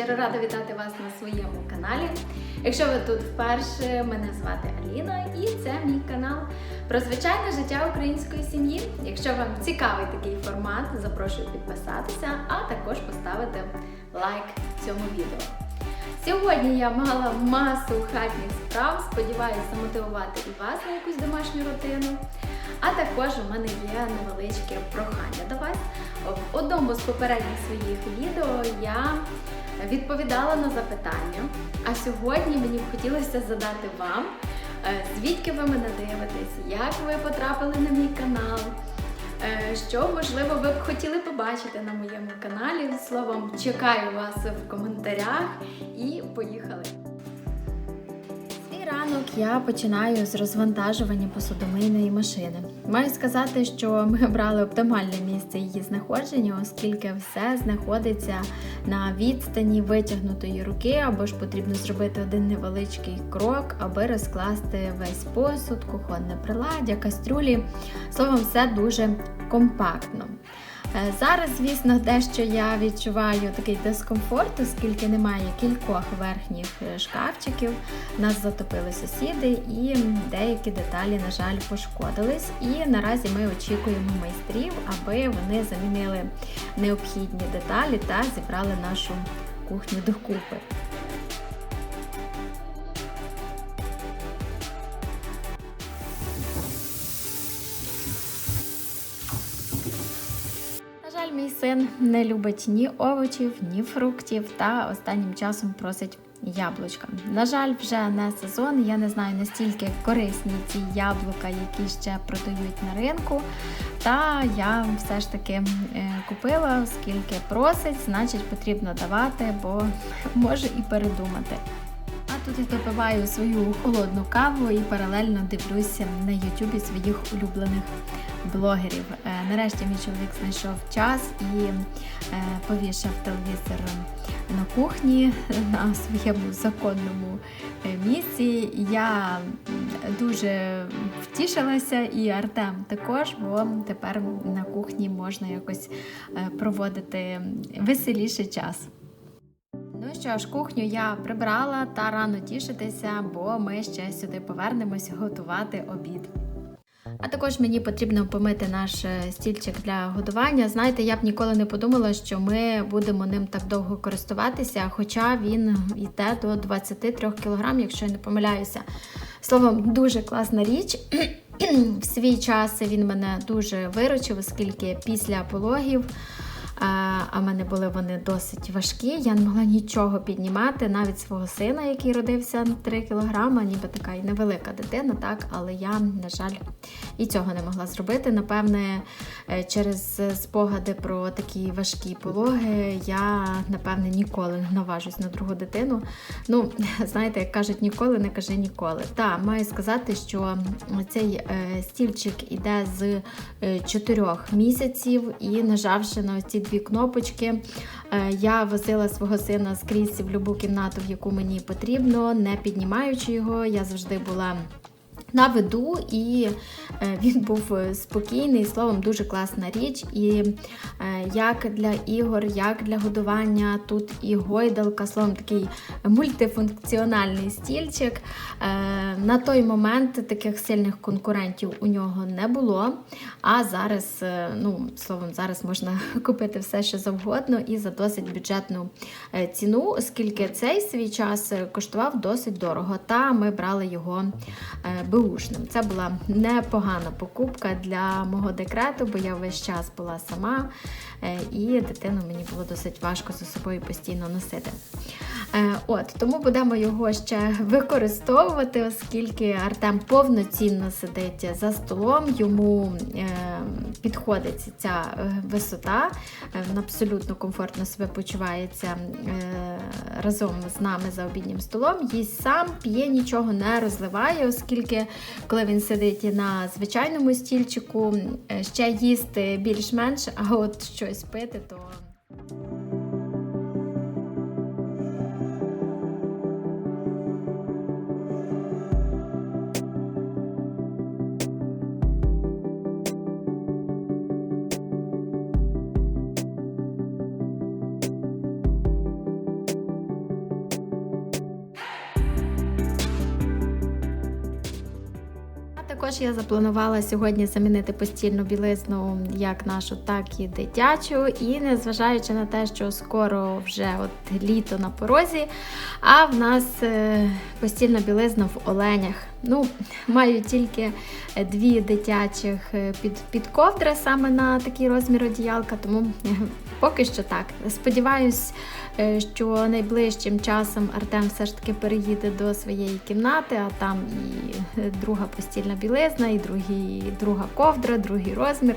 Щиро рада вітати вас на своєму каналі. Якщо ви тут вперше, мене звати Аліна і це мій канал про звичайне життя української сім'ї. Якщо вам цікавий такий формат, запрошую підписатися, а також поставити лайк цьому відео. Сьогодні я мала масу хатніх справ, сподіваюся мотивувати і вас на якусь домашню рутину. А також у мене є невеличке прохання до вас. В одному з попередніх своїх відео я відповідала на запитання. А сьогодні мені б хотілося задати вам, е, звідки ви мене дивитесь, як ви потрапили на мій канал. е, Що, можливо, ви б хотіли побачити на моєму каналі. Словом, чекаю вас в коментарях і поїхали! Ранок я починаю з розвантажування посудомийної машини. Маю сказати, що ми обрали оптимальне місце її знаходження, оскільки все знаходиться на відстані витягнутої руки, або ж потрібно зробити один невеличкий крок, аби розкласти весь посуд, кухонне приладдя, кастрюлі. Словом, все дуже компактно. Е, Зараз, звісно, дещо я відчуваю такий дискомфорт, оскільки немає кількох верхніх е, шкафчиків. Нас затопили сусіди, і деякі деталі, на жаль, пошкодились. І наразі ми очікуємо майстрів, аби вони замінили необхідні деталі та зібрали нашу кухню докупи. Син не любить ні овочів, ні фруктів та останнім часом просить яблучка. На жаль, вже не сезон. Я не знаю настільки корисні ці яблука, які ще продають на ринку. Та я все ж таки е, купила, оскільки просить, значить потрібно давати, бо може і передумати. Тут я допиваю свою холодну каву і паралельно дивлюся на Ютубі своїх улюблених блогерів. Е, Нарешті мій чоловік знайшов час і е, повішав телевізор на кухні на своєму законному е, місці. Я дуже втішилася, і Артем також, бо тепер на кухні можна якось проводити веселіший час. Ну що ж, кухню я прибрала та рано тішитися, бо ми ще сюди повернемось готувати обід. А також мені потрібно помити наш е, стільчик для годування. Знаєте, я б ніколи не подумала, що ми будемо ним так довго користуватися, хоча він йде до 23 кг, якщо я не помиляюся. Словом, дуже класна річ. В свій час він мене дуже виручив, оскільки після пологів. А в мене були вони досить важкі. Я не могла нічого піднімати, навіть свого сина, який родився на 3 кілограма, ніби така і невелика дитина, так, але я, на жаль, і цього не могла зробити. Напевне, е, через спогади про такі важкі пологи я, напевне, ніколи не наважусь на другу дитину. Ну, знаєте, як кажуть, ніколи не кажи ніколи. Так, маю сказати, що цей е, стільчик іде з 4 місяців і, нажавши на ці дві кнопочки. Я возила свого сина скрізь в будь-яку кімнату, в яку мені потрібно, не піднімаючи його. Я завжди була. На виду, і е, він був спокійний, словом, дуже класна річ. І е, як для ігор, як для годування, тут і гойдалка, словом, такий мультифункціональний стільчик. Е, На той момент таких сильних конкурентів у нього не було. А зараз, ну, словом, зараз можна купити все, що завгодно, і за досить бюджетну ціну, оскільки цей свій час коштував досить дорого. Та ми брали його беушним. Це була непогана покупка для мого декрету, бо я весь час була сама, і дитину мені було досить важко за собою постійно носити. От, Тому будемо його ще використовувати, оскільки Артем повноцінно сидить за столом, йому е, підходить ця висота, він абсолютно комфортно себе почувається е, разом з нами за обіднім столом, їсть сам, п'є, нічого не розливає, оскільки коли він сидить на звичайному стільчику, ще їсти більш-менш, а от щось пити, то. Тож я запланувала сьогодні замінити постільну білизну як нашу, так і дитячу. І незважаючи на те, що скоро вже от літо на порозі, а в нас е, постільна білизна в оленях. Ну, маю тільки е, дві дитячих е, під, під ковдри саме на такий розмір одіялка, тому поки що так. Сподіваюсь, що найближчим часом Артем все ж таки переїде до своєї кімнати, а там і е, друга постільна білизна, і другі, друга ковдра, другий розмір.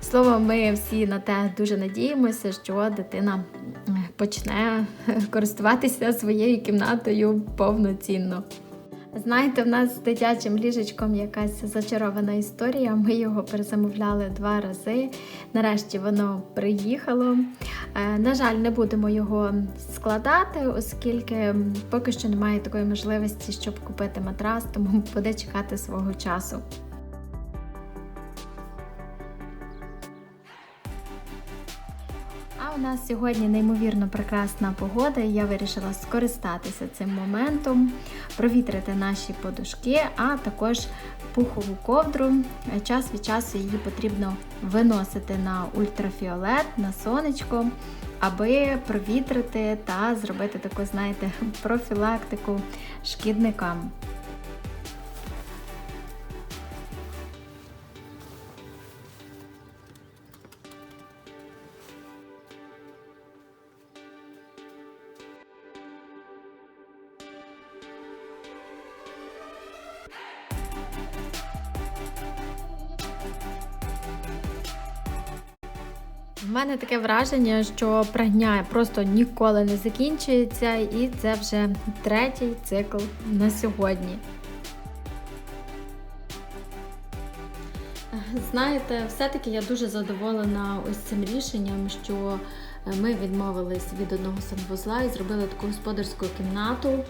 Словом, ми всі на те дуже надіємося, що дитина е, почне е, користуватися своєю кімнатою повноцінно. Знаєте, в нас з дитячим ліжечком якась зачарована історія. Ми його перезамовляли два рази. Нарешті воно приїхало. Е, На жаль, не будемо його складати, оскільки поки що немає такої можливості, щоб купити матрас, тому буде чекати свого часу. Нас сьогодні неймовірно прекрасна погода, і я вирішила скористатися цим моментом, провітрити наші подушки, а також пухову ковдру. Час від часу її потрібно виносити на ультрафіолет, на сонечко, аби провітрити та зробити таку, знаєте, профілактику шкідникам. У мене таке враження, що прагня просто ніколи не закінчується, і це вже третій цикл на сьогодні. Знаєте, все-таки я дуже задоволена ось цим рішенням, що ми відмовились від одного санвузла і зробили таку господарську кімнату.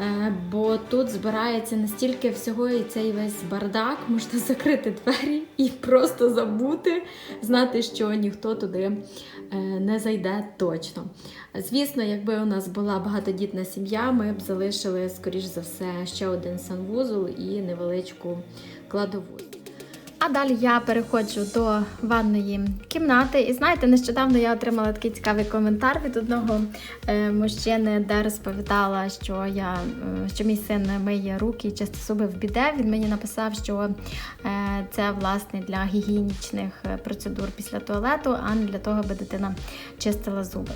Е, Бо тут збирається настільки всього і цей весь бардак, можна закрити двері і просто забути, знати, що ніхто туди е, не зайде точно. Звісно, якби у нас була багатодітна сім'я, ми б залишили, скоріш за все, ще один санвузол і невеличку кладову. Далі я переходжу до ванної кімнати. І знаєте, нещодавно я отримала такий цікавий коментар від одного е, мужчини, де розповідала, що я е, що мій син миє руки і чисто зуби в біде. Він мені написав, що е, це власне для гігієнічних процедур після туалету, а не для того, аби дитина чистила зуби.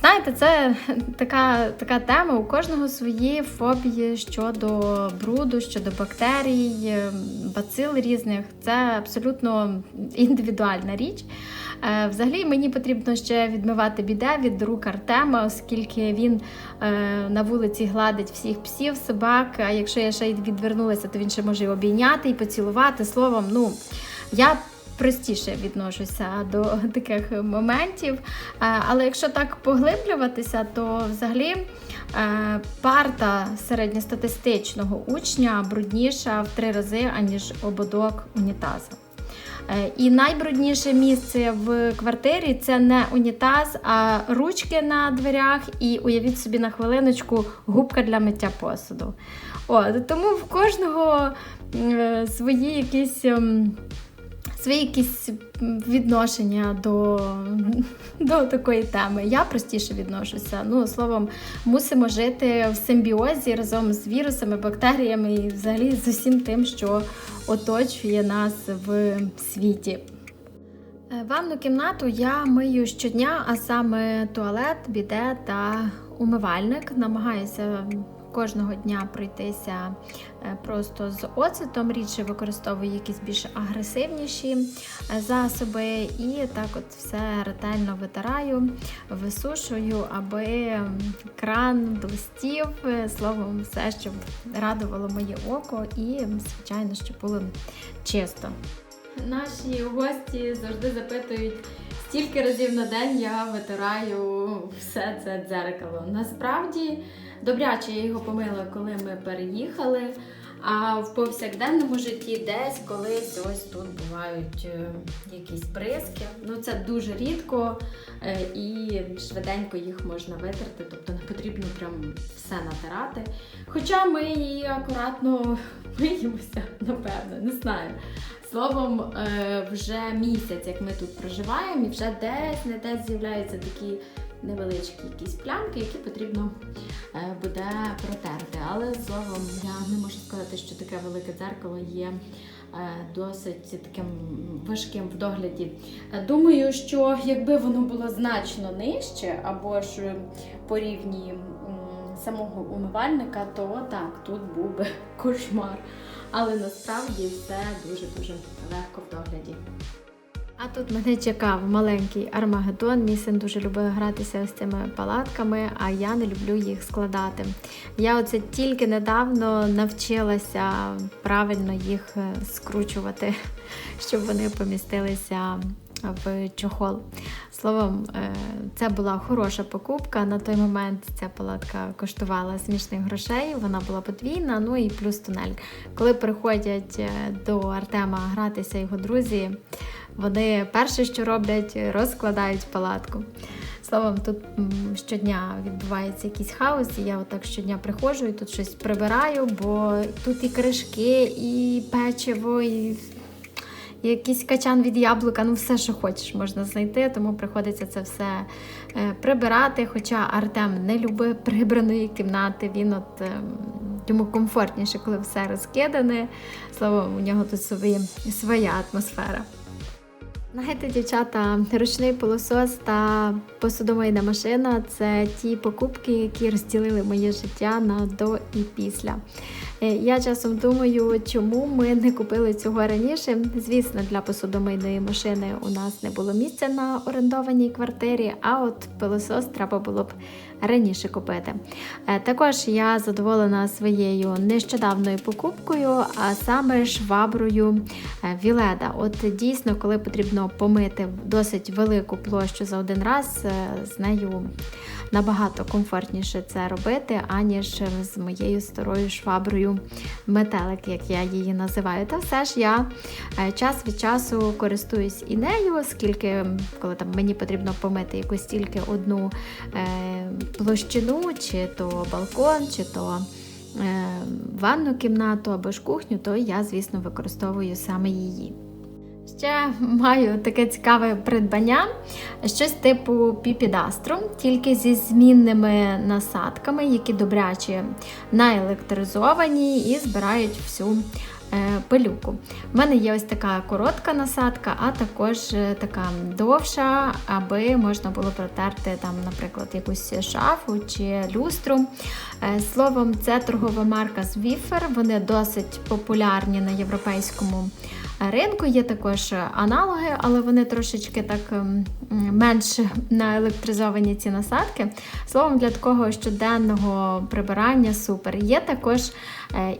Знаєте, це така, така тема. У кожного свої фобії щодо бруду, щодо бактерій, бацил різних. Це абсолютно індивідуальна річ. Е, Взагалі мені потрібно ще відмивати біде від рук Артема, оскільки він е, на вулиці гладить всіх псів, собак. А якщо я ще й відвернулася, то він ще може і обійняти і поцілувати. Словом, ну я простіше відношуся до таких моментів. Е, Але якщо так поглиблюватися, то взагалі парта середньостатистичного учня брудніша в три рази, аніж ободок унітаза. Е, І найбрудніше місце в квартирі це не унітаз, а ручки на дверях, і уявіть собі на хвилиночку губка для миття посуду. От, тому в кожного е, свої якісь. Свої якісь відношення до, до такої теми. Я простіше відношуся. Ну, словом, мусимо жити в симбіозі разом з вірусами, бактеріями і взагалі з усім тим, що оточує нас в світі. Е, Ванну кімнату я мию щодня, а саме туалет, біде та умивальник. Намагаюся кожного дня пройтися е, просто з оцетом. Рідше використовую якісь більш агресивніші е, засоби, і так от все ретельно витираю, висушую, аби кран блистів, е, словом, все, щоб радувало моє око, і, звичайно, щоб було чисто. Наші гості завжди запитують, стільки разів на день я витираю все це дзеркало. Насправді, добряче я його помила, коли ми переїхали. А в повсякденному житті десь колись ось тут бувають е, якісь бризки. Ну це дуже рідко е, і швиденько їх можна витерти, тобто не потрібно прям все натирати. Хоча ми і акуратно миємося, напевно, не знаю. Словом, е, вже місяць, як ми тут проживаємо, і вже десь не десь з'являються такі невеличкі якісь плямки, які потрібно е, буде протерти. Але словом, я не можу сказати, що таке велике дзеркало є е, досить таким важким в догляді. Е, Думаю, що якби воно було значно нижче, або ж по рівні самого умивальника, то так, тут був би кошмар. Але насправді все дуже-дуже легко в догляді. А тут мене чекав маленький Армагеддон. Мій син дуже любив гратися з цими палатками, а я не люблю їх складати. Я оце тільки недавно навчилася правильно їх е, скручувати, щоб вони помістилися в чохол. Словом, е, це була хороша покупка. На той момент ця палатка коштувала смішних грошей, вона була подвійна, ну і плюс тунель. Коли приходять е, до Артема гратися його друзі, вони перше, що роблять, розкладають палатку. Словом, тут щодня відбувається якийсь хаос, і я отак щодня приходжу і тут щось прибираю, бо тут і кришки, і печиво, і якийсь качан від яблука, ну все, що хочеш, можна знайти, тому приходиться це все е, прибирати. Хоча Артем не любить прибраної кімнати, він от е, йому комфортніше, коли все розкидане. Словом, у нього тут своя атмосфера. Знаєте, дівчата, ручний пилосос та посудомийна машина це ті покупки, які розділили моє життя на до і після. Е, Я часом думаю, чому ми не купили цього раніше. Звісно, для посудомийної машини у нас не було місця на орендованій квартирі, а от пилосос треба було б раніше купити. Е, Також я задоволена своєю нещодавною покупкою, а саме шваброю е, Віледа. От дійсно, коли потрібно помити досить велику площу за один раз, е, з нею набагато комфортніше це робити, аніж з моєю старою шваброю метелик, як я її називаю. Та все ж я е, час від часу користуюсь і нею, оскільки коли там мені потрібно помити якусь тільки одну е, площину, чи то балкон, чи то е, ванну кімнату або ж кухню, то я, звісно, використовую саме її. Ще маю таке цікаве придбання, щось типу піпідастру, тільки зі змінними насадками, які добряче наелектризовані і збирають всю е, пилюку. У мене є ось така коротка насадка, а також е, така довша, аби можна було протерти там, наприклад, якусь шафу чи люстру. Е, Словом, це торгова марка Zwiffer, вони досить популярні на європейському ринку. Є також аналоги, але вони трошечки так ем, менш наелектризовані ці насадки. Словом, для такого щоденного прибирання супер. Є також е,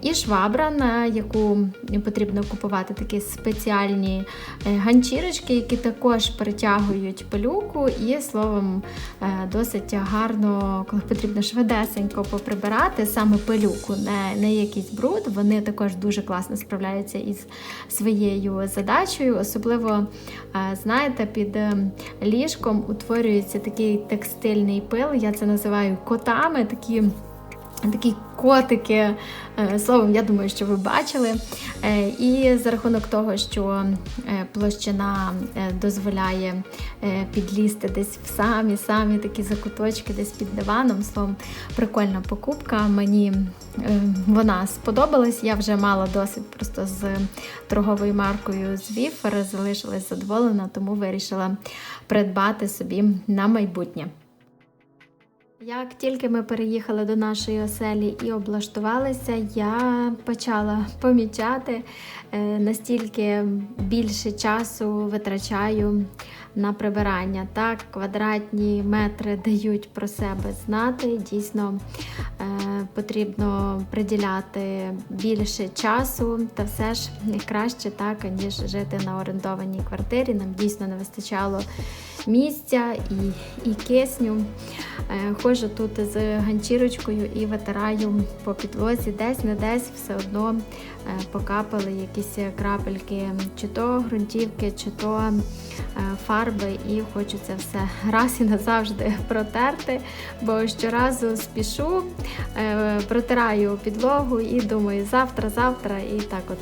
і швабра, на яку потрібно купувати такі спеціальні е, ганчірочки, які також притягують пилюку, і словом, е, досить гарно, коли потрібно швидесенько поприбирати саме пилюку, не, не якийсь бруд. Вони також дуже класно справляються із своєю задачею. Особливо, е, знаєте, під е, ліжком утворюється такий текстильний пил. Я це називаю котами. такі Такі котики, е, словом, я думаю, що ви бачили. Е, І за рахунок того, що е, площина дозволяє підлізти десь в самі-самі такі закуточки, десь під диваном. Словом, прикольна покупка. Мені вона сподобалась. Я вже мала досвід просто з торговою маркою Zwiffer, залишилась задоволена, тому вирішила придбати собі на майбутнє. Як тільки ми переїхали до нашої оселі і облаштувалися, я почала помічати, е, настільки більше часу витрачаю на прибирання. Так, квадратні метри дають про себе знати. Дійсно е, потрібно приділяти більше часу, та все ж краще так, ніж жити на орендованій квартирі. Нам дійсно не вистачало місця і, і кисню. хожу Ходжу тут з ганчірочкою і витираю по підлозі, десь не десь все одно е, покапали якісь крапельки, чи то ґрунтівки, чи то е, фарби, і хочу це все раз і назавжди протерти, бо щоразу спішу, е, протираю підлогу і думаю, завтра, завтра, і так от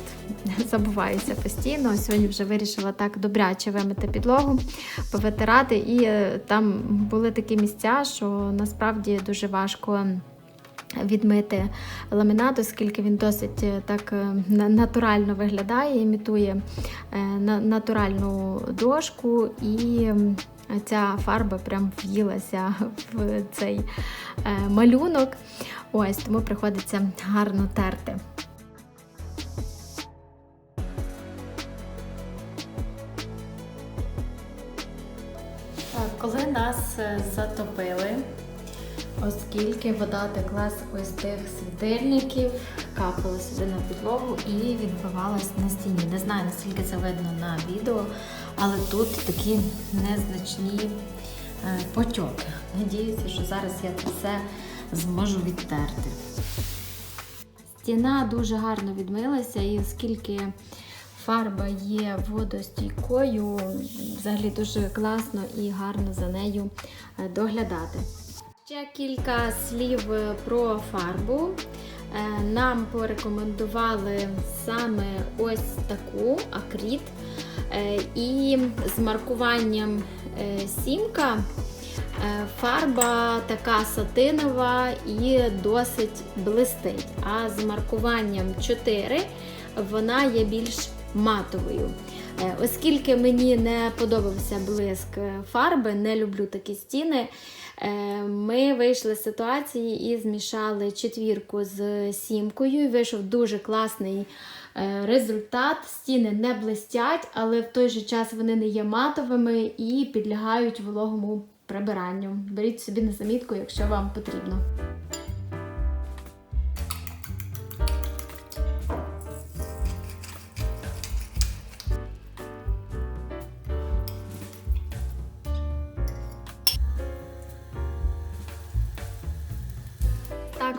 забуваюся постійно. Сьогодні вже вирішила так добряче вимити підлогу, повитирати, і е, там були такі місця, що насправді дуже важко. Відмити ламінат, оскільки він досить е, так е, натурально виглядає, імітує е, натуральну дошку, і ця фарба прям в'їлася в цей малюнок. Ось тому приходиться гарно терти. Коли нас затопили, оскільки вода текла з ось тих світильників, капала сюди на підлогу і відбивалась на стіні. Не знаю, наскільки це видно на відео, але тут такі незначні е, потьоки. Надіюся, що зараз я це все зможу відтерти. Стіна дуже гарно відмилася, і оскільки фарба є водостійкою, взагалі дуже класно і гарно за нею е, доглядати. Ще кілька слів е, про фарбу. Е, Нам порекомендували саме ось таку акріт. Е, І з маркуванням сімка Фарба така сатинова і досить блистить. А з маркуванням 4 вона є більш матовою. Е, Оскільки мені не подобався блиск фарби, не люблю такі стіни. е, Ми вийшли з ситуації і змішали четвірку з сімкою. І вийшов дуже класний е, результат. Стіни не блистять, але в той же час вони не є матовими і підлягають вологому прибиранню. Беріть собі на замітку, якщо вам потрібно.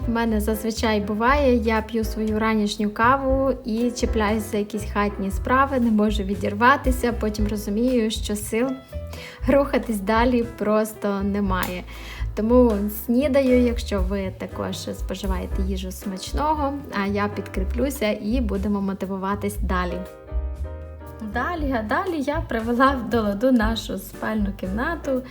В мене зазвичай буває. Я п'ю свою ранішню каву і чіпляюся за якісь хатні справи, не можу відірватися. Потім розумію, що сил рухатись далі просто немає. Тому снідаю, якщо ви також споживаєте їжу смачного, а я підкріплюся і будемо мотивуватись далі. Далі, а далі я привела до ладу нашу спальну кімнату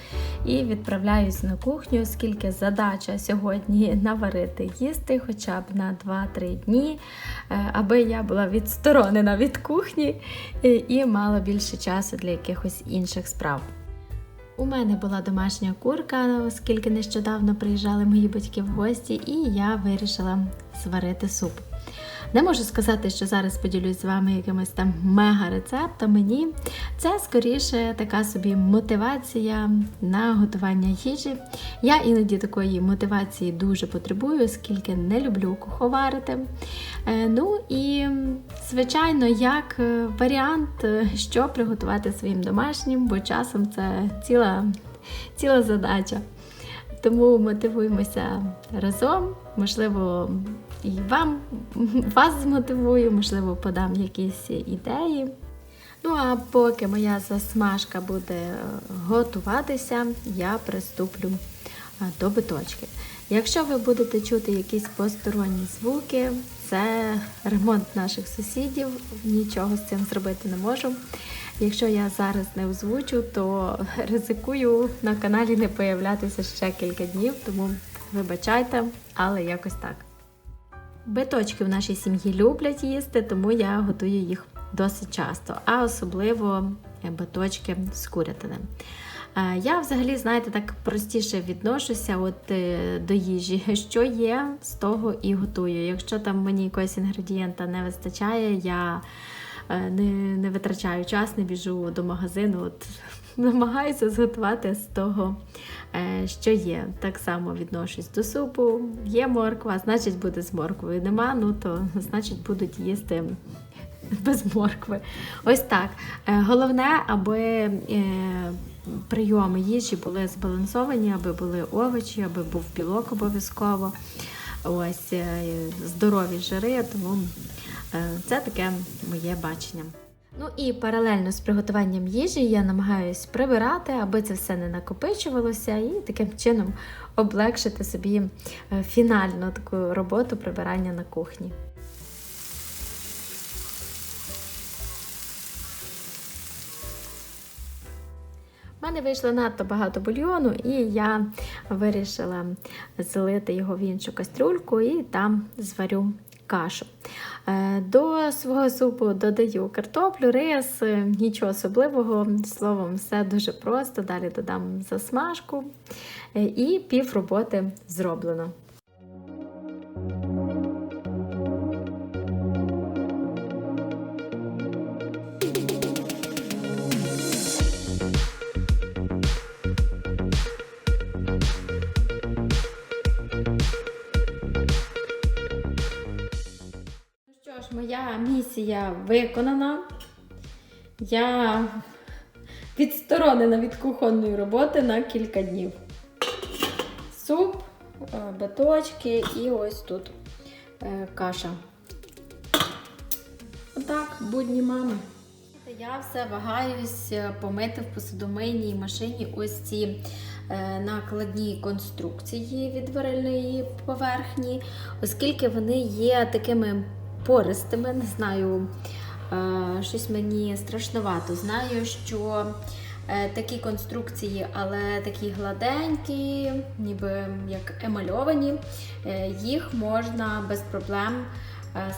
і відправляюсь на кухню, оскільки задача сьогодні наварити їсти хоча б на 2-3 дні, е, аби я була відсторонена від кухні е, і мала більше часу для якихось інших справ. У мене була домашня курка, оскільки нещодавно приїжджали мої батьки в гості, і я вирішила сварити суп. Не можу сказати, що зараз поділюсь з вами якимось там мега-рецептом. Ні, це скоріше така собі мотивація на готування їжі. Я іноді такої мотивації дуже потребую, оскільки не люблю куховарити. Е, Ну і, звичайно, як е, варіант, е, що приготувати своїм домашнім, бо часом це ціла, ціла задача. Тому мотивуємося разом. Можливо, і вам вас змотивую, можливо, подам якісь ідеї. Ну а поки моя засмажка буде е, готуватися, я приступлю е, до биточки. Якщо ви будете чути якісь посторонні звуки, це ремонт наших сусідів, нічого з цим зробити не можу. Якщо я зараз не озвучу, то ризикую на каналі не появлятися ще кілька днів, тому вибачайте, але якось так. Биточки в нашій сім'ї люблять їсти, тому я готую їх досить часто, а особливо е, биточки з курятини. Е, Я взагалі, знаєте, так простіше відношуся от, е, до їжі. Що є, з того і готую. Якщо там мені якогось інгредієнта не вистачає, я не, не витрачаю час, не біжу до магазину. От, намагаюся зготувати з того, е, що є. Так само відношусь до супу. Є морква, значить буде з морквою. Нема, ну то значить будуть їсти без моркви. Ось так. Е, Головне, аби е, прийоми їжі були збалансовані, аби були овочі, аби був білок обов'язково. Ось здорові жири, тому це таке моє бачення. Ну і паралельно з приготуванням їжі я намагаюсь прибирати, аби це все не накопичувалося, і таким чином облегшити собі е, фінальну таку роботу прибирання на кухні. У мене вийшло надто багато бульйону, і я вирішила залити його в іншу кастрюльку і там зварю кашу. Е, До свого супу додаю картоплю, рис, е, нічого особливого. Словом, все дуже просто. Далі додам засмажку е, і пів роботи зроблено. Місія виконана. Я відсторонена від кухонної роботи на кілька днів. Суп, е, биточки і ось тут е, каша. Отак, будні мами. Я все вагаюсь е, помити в посудомийній машині ось ці накладні конструкції від варильної поверхні, оскільки вони є такими пористими, не знаю, е, щось мені страшновато. Знаю, що е, такі конструкції, але такі гладенькі, ніби як емальовані, е, їх можна без проблем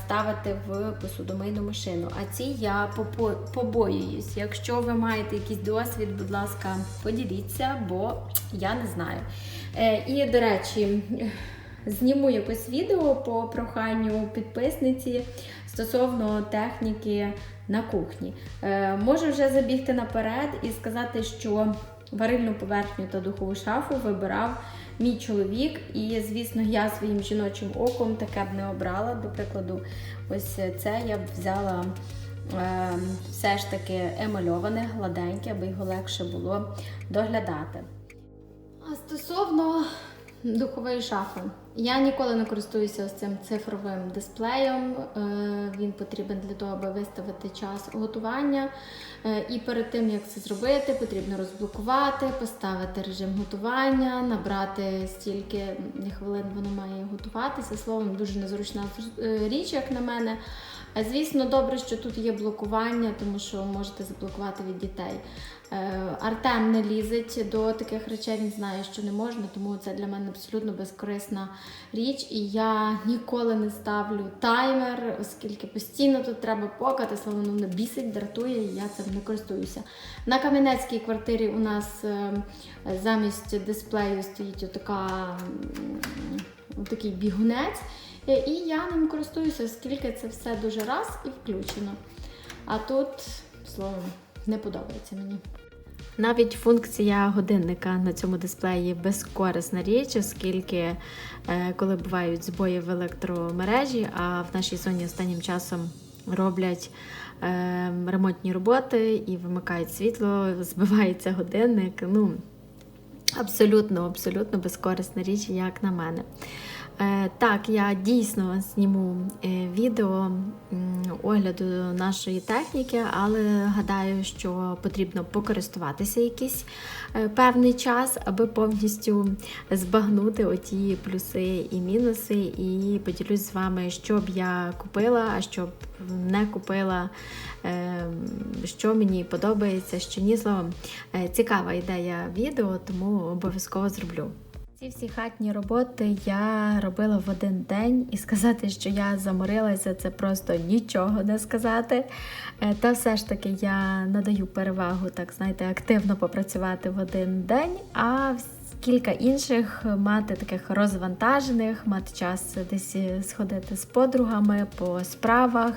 ставити в посудомийну машину. А ці я побоююсь. Якщо ви маєте якийсь досвід, будь ласка, поділіться, бо я не знаю. І, до речі, зніму якось відео по проханню підписниці стосовно техніки на кухні. Е, Можу вже забігти наперед і сказати, що варильну поверхню та духову шафу вибирав мій чоловік, і, звісно, я своїм жіночим оком таке б не обрала. До прикладу, ось це я б взяла. е, Все ж таки емальоване, гладеньке, аби його легше було доглядати. А стосовно духової шафи, я ніколи не користуюся ось цим цифровим дисплеєм. Е, Він потрібен для того, аби виставити час готування. Е, І перед тим як це зробити, потрібно розблокувати, поставити режим готування, набрати стільки хвилин воно має готуватися. Словом, дуже незручна е, річ, як на мене. Звісно, добре, що тут є блокування, тому що можете заблокувати від дітей. Е, Артем не лізить до таких речей, він знає, що не можна, тому це для мене абсолютно безкорисна річ. І я ніколи не ставлю таймер, оскільки постійно тут треба покати, слово воно бісить, дратує, і я цим не користуюся. На кам'янецькій квартирі у нас е, замість дисплею стоїть отака, м, такий бігунець. Е, І я ним користуюся, оскільки це все дуже раз і включено. А тут, словом, не подобається мені. Навіть функція годинника на цьому дисплеї безкорисна річ, оскільки е, коли бувають збої в електромережі, а в нашій зоні останнім часом роблять е, ремонтні роботи і вимикають світло, збивається годинник. Ну, абсолютно, абсолютно безкорисна річ, як на мене. Е, Так, я дійсно зніму е, відео огляду нашої техніки, але гадаю, що потрібно покористуватися якийсь е, певний час, аби повністю збагнути оті плюси і мінуси, і поділюсь з вами, що б я купила, а що б не купила, що мені подобається, що ні словом. Цікава ідея відео, тому обов'язково зроблю. Ці всі хатні роботи я робила в один день, і сказати, що я заморилася, це просто нічого не сказати. Е, Та все ж таки я надаю перевагу, так знаєте, активно попрацювати в один день, а кілька інших мати таких розвантажених, мати час десь сходити з подругами по справах,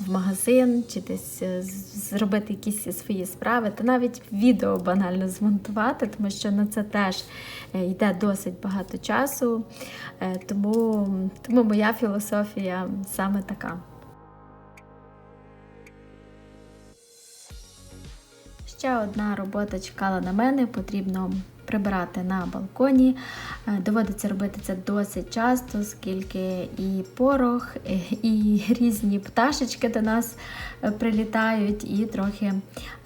в магазин чи десь е, зробити якісь свої справи, та навіть відео банально змонтувати, тому що на це теж е, йде досить багато часу. Е, Тому, тому моя філософія саме така. Ще одна робота чекала на мене. Потрібно прибирати на балконі. Е, Доводиться робити це досить часто, оскільки і порох, е, і різні пташечки до нас е, прилітають і трохи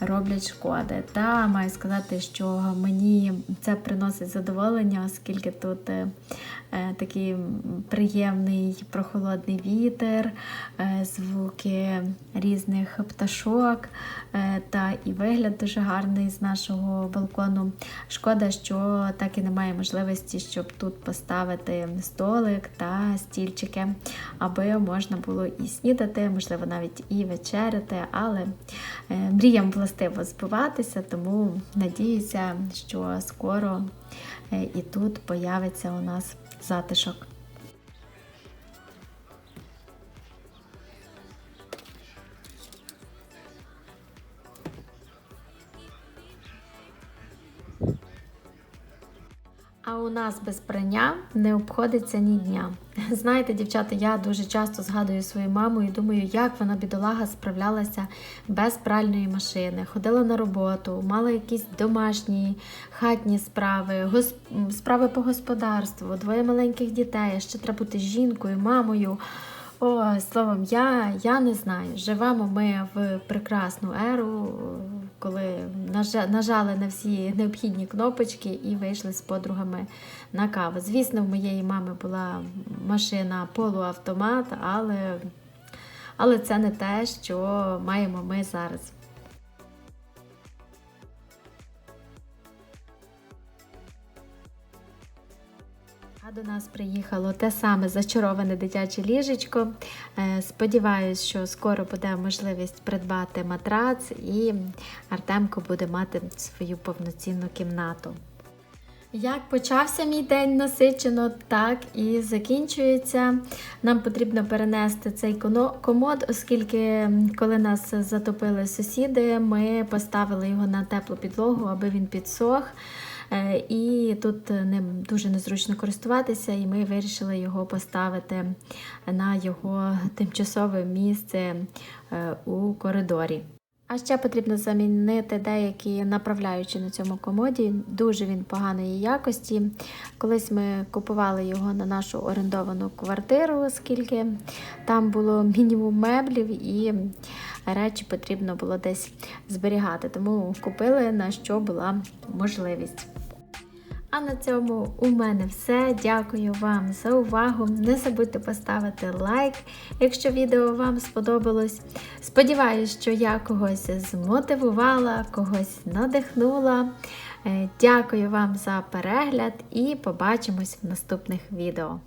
роблять шкоди. Та маю сказати, що мені це приносить задоволення, оскільки тут такий приємний прохолодний вітер, звуки різних пташок та і вигляд дуже гарний з нашого балкону. Шкода, що так і немає можливості, щоб тут поставити столик та стільчики, аби можна було і снідати, можливо, навіть і вечеряти, але е, мріям властиво збиватися, тому надіюся, що скоро е, і тут появиться у нас затишок. А у нас без прання не обходиться ні дня. Знаєте, дівчата, я дуже часто згадую свою маму і думаю, як вона бідолага справлялася без пральної машини. Ходила на роботу, мала якісь домашні хатні справи, гос- справи по господарству, двоє маленьких дітей. Ще треба бути жінкою, мамою. О, словом, я, я не знаю. Живемо ми в прекрасну еру, коли нажали на всі необхідні кнопочки і вийшли з подругами на каву. Звісно, в моєї мами була машина полуавтомат, але, але це не те, що маємо ми зараз. До нас приїхало те саме зачароване дитяче ліжечко. Е, Сподіваюсь, що скоро буде можливість придбати матрац, і Артемко буде мати свою повноцінну кімнату. Як почався мій день насичено, так і закінчується. Нам потрібно перенести цей комод, оскільки коли нас затопили сусіди, ми поставили його на теплу підлогу, аби він підсох. Е, І тут ним дуже незручно користуватися, і ми вирішили його поставити на його тимчасове місце е, у коридорі. А ще потрібно замінити деякі направляючі на цьому комоді. Дуже він поганої якості. Колись ми купували його на нашу орендовану квартиру, оскільки там було мінімум меблів і речі потрібно було десь зберігати. Тому купили на що була можливість. А на цьому у мене все. Дякую вам за увагу. Не забудьте поставити лайк, якщо відео вам сподобалось. Сподіваюсь, що я когось змотивувала, когось надихнула. Е, Дякую вам за перегляд і побачимось в наступних відео.